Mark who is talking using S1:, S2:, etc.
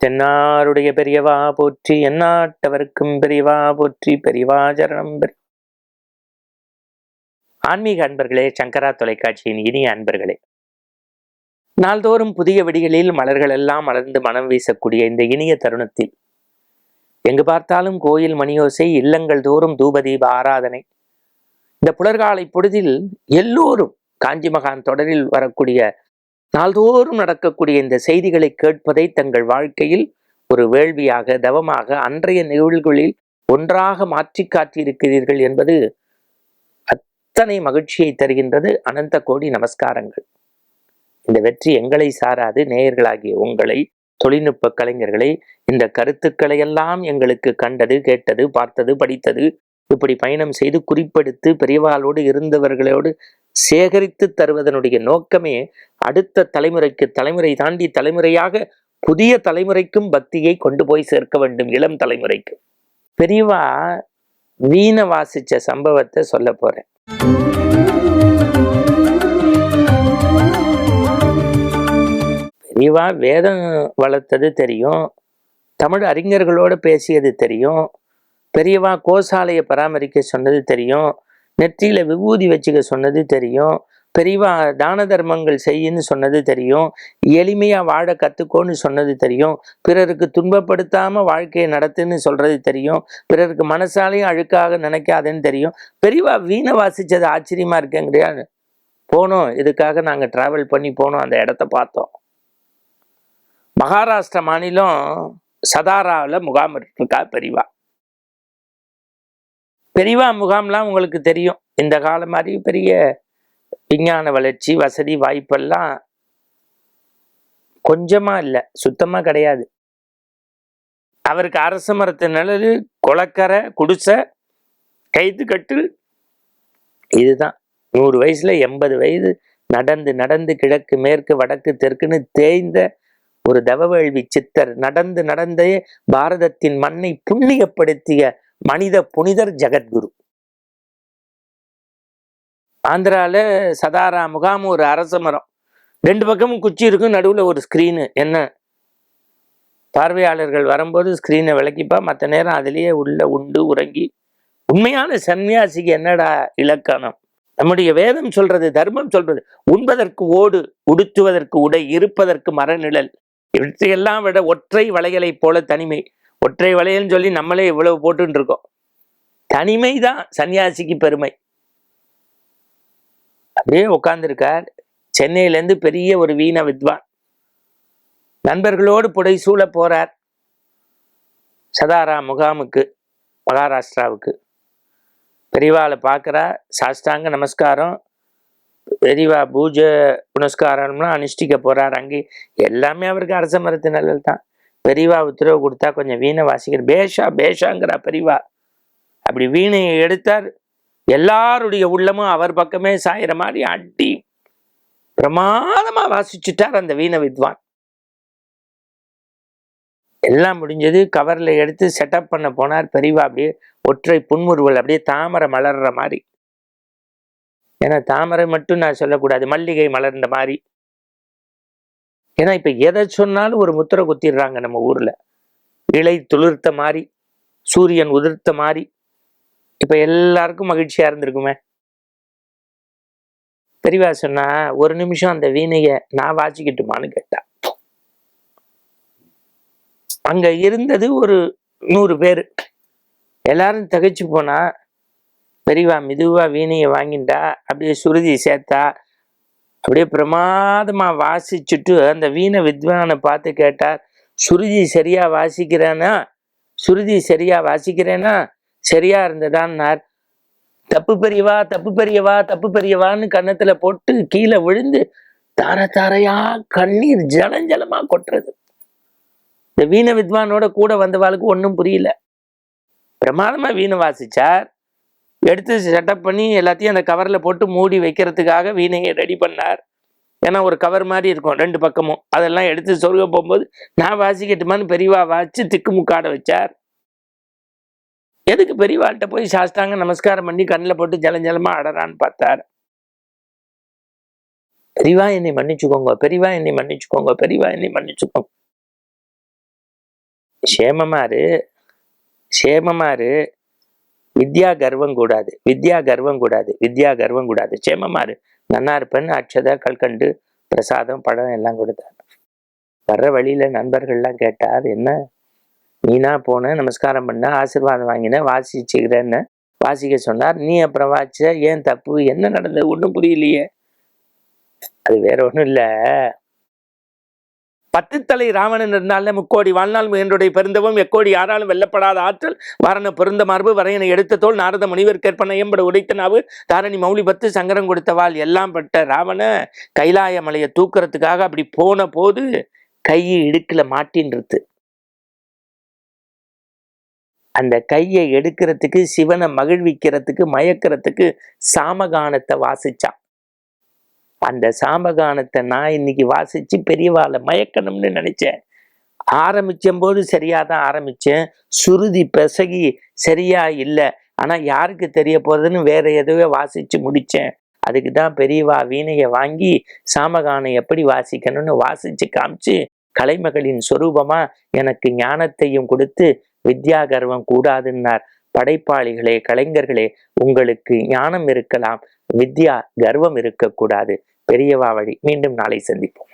S1: தென்னாருடைய பெரியவா போற்றி எந்நாட்டவருக்கும் பெரியவா போற்றி பெரியவா சரணம் ஆன்மீக அன்பர்களே சங்கரா தொலைக்காட்சியின் இனிய அன்பர்களே. நாள்தோறும் புதிய விடிகளில் மலர்கள் எல்லாம் மலர்ந்து மனம் வீசக்கூடிய இந்த இனிய தருணத்தில் எங்கு பார்த்தாலும் கோயில் மணியோசை இல்லங்கள் தோறும் தூபதீப ஆராதனை இந்த புலர்காலை பொழுதில் எல்லோரும் காஞ்சி மகான் தொடரில் வரக்கூடிய நாள்தோறும் நடக்கக்கூடிய இந்த செய்திகளை கேட்பதை தங்கள் வாழ்க்கையில் ஒரு வேள்வியாக தவமாக அன்றைய நிகழ்வுகளில் ஒன்றாக மாற்றி காட்டியிருக்கிறீர்கள் என்பது அத்தனை மகிழ்ச்சியை தருகின்றது. அனந்த கோடி நமஸ்காரங்கள். இந்த வெற்றி எங்களை சாராது நேயர்களாகிய உங்களை தொழில்நுட்ப கலைஞர்களை இந்த கருத்துக்களை எல்லாம் எங்களுக்கு கண்டது கேட்டது பார்த்தது படித்தது இப்படி பயணம் செய்து குறிப்பெடுத்து பெரியவாளோடு இருந்தவர்களோடு சேகரித்து தருவதனுடைய நோக்கமே அடுத்த தலைமுறைக்கு தலைமுறை தாண்டி தலைமுறையாக புதிய தலைமுறைக்கும் பக்தியை கொண்டு போய் சேர்க்க வேண்டும் இளம் தலைமுறைக்கு. பெரியவா வீண வாசிச்ச சம்பவத்தை சொல்ல போறேன். பெரியவா வேதம் வளர்த்தது தெரியும். தமிழ் அறிஞர்களோடு பேசியது தெரியும். பெரியவா கோசாலையை பராமரிக்க சொன்னது தெரியும். நெற்றியில் விபூதி வச்சுக்க சொன்னது தெரியும். பெரியவா தான தர்மங்கள் செய்யுன்னு சொன்னது தெரியும். எளிமையாக வாழ கற்றுக்கோன்னு சொன்னது தெரியும். பிறருக்கு துன்பப்படுத்தாமல் வாழ்க்கையை நடத்துன்னு சொல்கிறது தெரியும். பிறருக்கு மனசாலையும் அழுக்காக நினைக்காதுன்னு தெரியும். பெரியவா வீணை வாசிச்சது ஆச்சரியமா கிடையாது போனோம். இதுக்காக நாங்கள் ட்ராவல் பண்ணி போனோம். அந்த இடத்த பார்த்தோம். மகாராஷ்டிரா மாநிலம் சதாராவில் முகாம் இருக்கா பெரியவா பெரிவா முகாம்லாம் உங்களுக்கு தெரியும். இந்த காலம் மாதிரி பெரிய விஞ்ஞான வளர்ச்சி வசதி வாய்ப்பெல்லாம் கொஞ்சமா இல்லை. சுத்தமாக கிடையாது. அவருக்கு அரச மரத்து நிழல் குளக்கரை குடிசை கைத்து கட்டு இதுதான். நூறு வயசுல எண்பது வயது நடந்து நடந்து கிழக்கு மேற்கு வடக்கு தெற்குன்னு தேய்ந்த ஒரு தவவேள்வி சித்தர் நடந்து நடந்தே பாரதத்தின் மண்ணை புண்ணியப்படுத்திய மனித புனிதர் ஜெகத்குரு. ஆந்திராவில் சதாரா முகாம் ஒரு அரச மரம். ரெண்டு பக்கமும் குச்சி இருக்கும் நடுவில் ஒரு ஸ்க்ரீனு என்ன? பார்வையாளர்கள் வரும்போது ஸ்க்ரீனை விளக்கிப்பா மற்ற நேரம் அதுலேயே உள்ள உண்டு உறங்கி. உண்மையான சன்னியாசிக்கு என்னடா இலக்கணம்? நம்முடைய வேதம் சொல்றது தர்மம் சொல்றது உண்பதற்கு ஓடு உடுத்துவதற்கு உடை இருப்பதற்கு மரநிழல். இவற்றையெல்லாம் விட ஒற்றை வளையலைப் போல தனிமை. ஒற்றை வளையல்னு சொல்லி நம்மளே இவ்வளவு போட்டுன்னு இருக்கோம் தனிமை தான் சன்னியாசிக்கு பெருமை. அப்படியே உட்கார்ந்துருக்கார் சென்னையிலேருந்து பெரிய ஒரு வீண வித்வான். நண்பர்களோடு புடைசூழ போகிறார் போறார். சதாரா முகாமுக்கு மகாராஷ்டிராவுக்கு. பெரியவாளை பார்க்குறா சாஷ்டாங்க நமஸ்காரம். பெரியவா பூஜை புனஸ்காரம்லாம் அனுஷ்டிக்க போகிறார் அங்கே எல்லாமே அவருக்கு அரச மரத்து நல்லது தான். பெரியவா உத்தரவு கொடுத்தா கொஞ்சம் வீணை வாசிக்கிற பேஷா பேஷாங்கிறா பெரியவா அப்படி வீணையை எடுத்தார். எல்லாருடைய உள்ளமும் அவர் பக்கமே சாயிற மாதிரி அடி பிரமாதமா வாசிச்சுட்டார் அந்த வீண வித்வான். எல்லாம் முடிஞ்சது கவரில் எடுத்து செட்டப் பண்ண போனார் பெரியவா அப்படியே ஒற்றை புன்முறுவல் அப்படியே தாமரை மலர்ற மாதிரி. ஏன்னா தாமரை மட்டும் நான் சொல்லக்கூடாது மல்லிகை மலர்ந்த மாதிரி. ஏன்னா இப்ப எதை சொன்னாலும் ஒரு முத்திரை குத்திடுறாங்க நம்ம ஊர்ல. இலை துளிர்த்த மாதிரி சூரியன் உதிர்த்த மாதிரி இப்போ எல்லாருக்கும் மகிழ்ச்சியா இருந்திருக்குமே. பெரியவா சொன்னா ஒரு நிமிஷம் அந்த வீணையை நான் வாசிக்கிட்டுமான்னு கேட்டா. அங்க இருந்தது ஒரு நூறு பேர். எல்லாரும் தகைச்சு போனா பெரியவா மெதுவா வீணையை வாங்கிட்டா அப்படியே சுருதி சேர்த்தா அப்படியே பிரமாதமாக வாசிச்சுட்டு அந்த வீண வித்வானை பார்த்து கேட்டார் சுருதி சரியாக வாசிக்கிறேனா சுருதி சரியாக வாசிக்கிறேனா சரியாக இருந்ததான்னார். தப்பு பெரியவா தப்பு பெரியவா தப்பு பெரியவான்னு கன்னத்தில் போட்டு கீழே விழுந்து தார தாரையா கண்ணீர் ஜலஞ்சலமாக கொட்டுறது. இந்த வீண வித்வானோட கூட வந்தவாளுக்கு ஒன்றும் புரியல. பிரமாதமாக வீணை வாசிச்சார். எடுத்து செட்டப் பண்ணி எல்லாத்தையும் அந்த கவரில் போட்டு மூடி வைக்கிறதுக்காக வீணையை ரெடி பண்ணார். ஏன்னா ஒரு கவர் மாதிரி இருக்கும் ரெண்டு பக்கமும். அதெல்லாம் எடுத்து சொருக போகும்போது நான் வாசிக்கட்டுமான்னு பெரியவா வாச்சு திக்குமுக்காட வச்சார். எதுக்கு பெரியவாள்கிட்ட போய் சாஸ்தாங்க நமஸ்காரம் பண்ணி கண்ணில் போட்டு ஜலஞ்சலமாக அடறான்னு பார்த்தார். பெரியவா என்னை மன்னிச்சுக்கோங்க பெரியவா என்னை மன்னிச்சுக்கோங்க பெரியவா என்னை மன்னிச்சுக்கோங்க. சேமமாரு சேமமாரு வித்யா கர்வம் கூடாது. வித்யா கர்வம் கூடாது. வித்யா கர்வம் கூடாது. சேமமாறு நன்னா இருப்பேன்னு அக்ஷதை கல்கண்டு பிரசாதம் பழம் எல்லாம் கொடுத்தார். வர்ற வழியில நண்பர்கள்லாம் கேட்டார் என்ன? நீனா போன நமஸ்காரம் பண்ண ஆசீர்வாதம் வாங்கின வாசிச்சுக்கிறேன்னு வாசிக்க சொன்னார். நீ அப்புறம் வாச்ச ஏன் தப்பு? என்ன நடந்தது? ஒன்றும் புரியலையே. அது வேற ஒன்றும் இல்லை. பத்துத்தலை ராவணன் இருந்தாலும் முக்கோடி வாழ்நாள் முயன்றுடைய பெருந்தவம் எக்கோடி யாராலும் வெல்லப்படாத ஆற்றல் வாரண பெருந்த மார்பு வரையனை எடுத்த தோல் நாரத முனிவர் கேற்பன எம்பட உடைத்த நாவு தாரணி மௌலி பத்து சங்கரம் கொடுத்த வாள் எல்லாம் பட்ட ராவண கைலாய மலையை தூக்குறதுக்காக அப்படி போன போது கையை இடுக்கில் மாட்டின்றது. அந்த கையை எடுக்கிறதுக்கு சிவனை மகிழ்விக்கிறதுக்கு மயக்கிறதுக்கு சாமகானத்தை வாசிச்சான். அந்த சாமகானத்தை நான் இன்னைக்கு வாசிச்சு பெரியவாளை மயக்கணும்னு நினைச்சேன். ஆரம்பிச்சம்போது போது தான் ஆரம்பித்தேன் சுருதி பெசகி சரியா இல்லை. ஆனால் யாருக்கு தெரிய போகிறதுன்னு வேற எதுவே வாசித்து முடித்தேன் அதுக்கு தான் பெரியவா வீணையை வாங்கி சாமகானம் எப்படி வாசிக்கணும்னு வாசித்து காமிச்சு கலைமகளின் சொரூபமாக எனக்கு ஞானத்தையும் கொடுத்து வித்யா கர்வம் கூடாதுன்னார். படைப்பாளிகளே கலைஞர்களே உங்களுக்கு ஞானம் இருக்கலாம். வித்யா கர்வம் இருக்கக்கூடாது. பெரியவா வழி. மீண்டும் நாளை சந்திப்போம்.